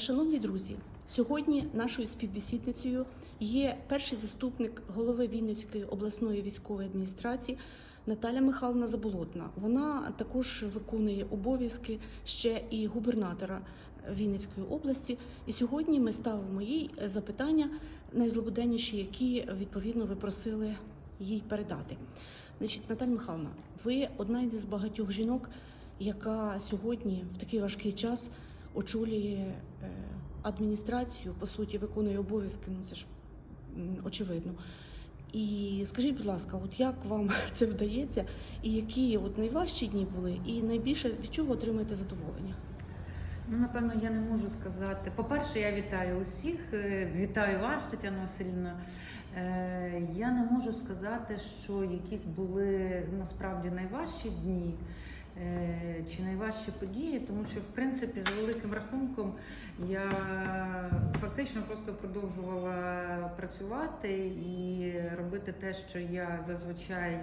Шановні друзі, сьогодні нашою співбесідницею є перший заступник голови Вінницької обласної військової адміністрації Наталя Михайловна Заболотна. Вона також виконує обов'язки ще і губернатора Вінницької області. І сьогодні ми ставимо їй запитання найзлободенніші, які відповідно ви просили їй передати. Значить, Наталя Михайловна, ви одна із багатьох жінок, яка сьогодні в такий важкий час очолює е, адміністрацію, по суті, виконує обов'язки, ну це ж очевидно. І скажіть, будь ласка, от як вам це вдається, і які от найважчі дні були, і найбільше від чого отримаєте задоволення? Ну, напевно, я не можу сказати. По-перше, я вітаю усіх, е, вітаю вас, Тетяна Васильівна. Е, Я не можу сказати, що якісь були насправді найважчі дні чи найважчі події, тому що, в принципі, за великим рахунком я фактично просто продовжувала працювати і робити те, що я зазвичай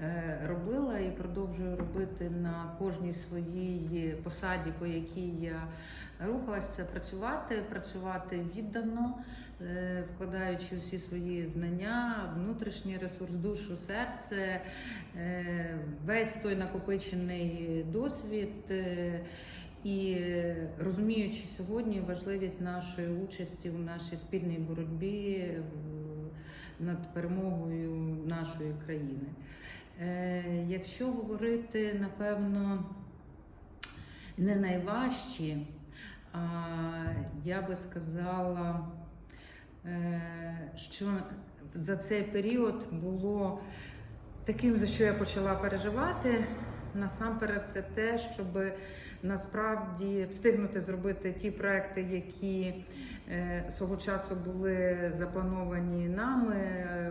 е, робила і продовжую робити на кожній своїй посаді, по якій я рухалася, працювати, працювати віддано, е, вкладаючи всі свої знання, внутрішній ресурс, душу, серце, е, весь той накопичений досвід. е, І розуміючи сьогодні важливість нашої участі в нашій спільній боротьбі над перемогою нашої країни. Якщо говорити, напевно, не найважчі, я би сказала, е, що за цей період було таким, за що я почала переживати. Насамперед, це те, щоб насправді встигнути зробити ті проекти, які е, свого часу були заплановані нами,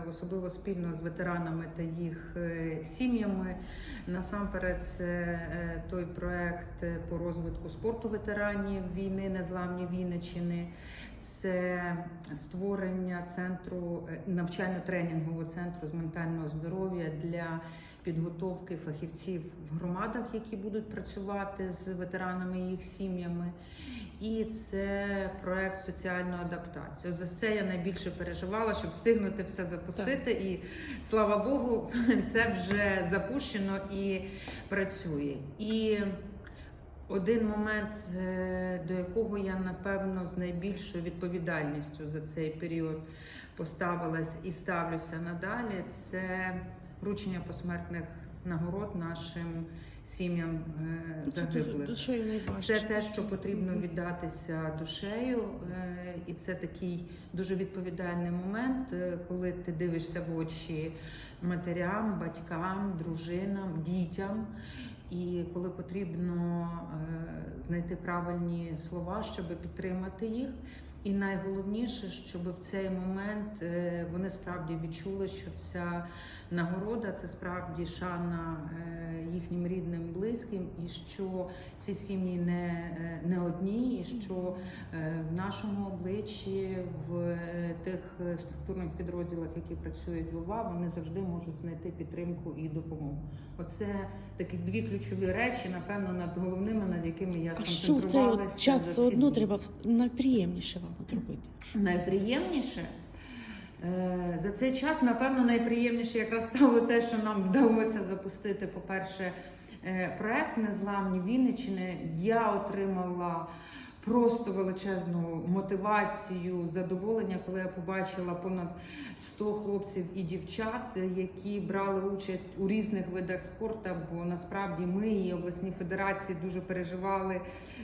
особливо спільно з ветеранами та їх е, сім'ями. Насамперед, це е, той проект по розвитку спорту ветеранів війни, незламні Вінниччини. Це створення центру навчально-тренінгового центру з ментального здоров'я для підготовки фахівців в громадах, які будуть працювати з ветеранами і їх сім'ями. І це проект соціальної адаптації. За це я найбільше переживала, щоб встигнути все запустити. І слава Богу, це вже запущено і працює. І один момент, е, до якого я напевно з найбільшою відповідальністю за цей період поставилась і ставлюся надалі, це вручення посмертних нагород нашим сім'ям е, Це загиблих. Це те, що потрібно віддатися душею, е, і це такий дуже відповідальний момент, е, коли ти дивишся в очі матерям, батькам, дружинам, дітям. І коли потрібно знайти правильні слова, щоб підтримати їх. І найголовніше, щоб в цей момент е, вони справді відчули, що ця нагорода це справді шана е, їхнім рідним, близьким, і що ці сім'ї не, е, не одні, і що в нашому обличчі, в тих структурних підрозділах, які працюють в ОВА, вони завжди можуть знайти підтримку і допомогу. Оце таких дві ключові речі, напевно, над головними, над якими я А що в цей час все одно треба найприємніше вам робити? Найприємніше е, за цей час, напевно, найприємніше якраз стало те, що нам вдалося запустити, по-перше, е, проект Незламні Вінниччини. Я отримала просто величезну мотивацію, задоволення, коли я побачила понад 100 хлопців і дівчат, які брали участь у різних видах спорту. Бо насправді ми і обласні федерації дуже переживали,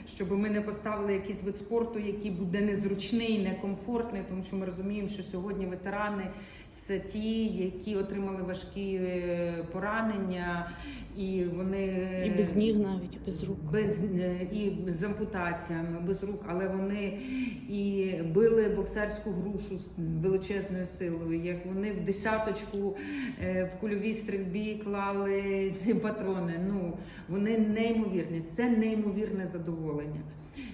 щоб ми не поставили якийсь вид спорту, який буде незручний, некомфортний, тому що ми розуміємо, що сьогодні ветерани це ті, які отримали важкі е, поранення, і вони І без ніг навіть, і без рук. без е, і з ампутаціями, без рук, але вони і били боксерську грушу з величезною силою. Як вони в десяточку е, в кульовій стрільбі клали ці патрони. Ну вони неймовірні. Це неймовірне задоволення.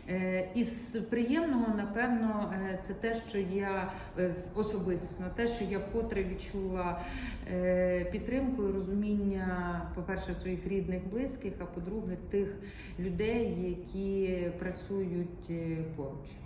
Е, Із приємного, напевно, е, це те, що я особисто, те, що я вкотре відчула підтримку і розуміння, по-перше, своїх рідних, близьких, а по-друге, тих людей, які працюють е, поруч.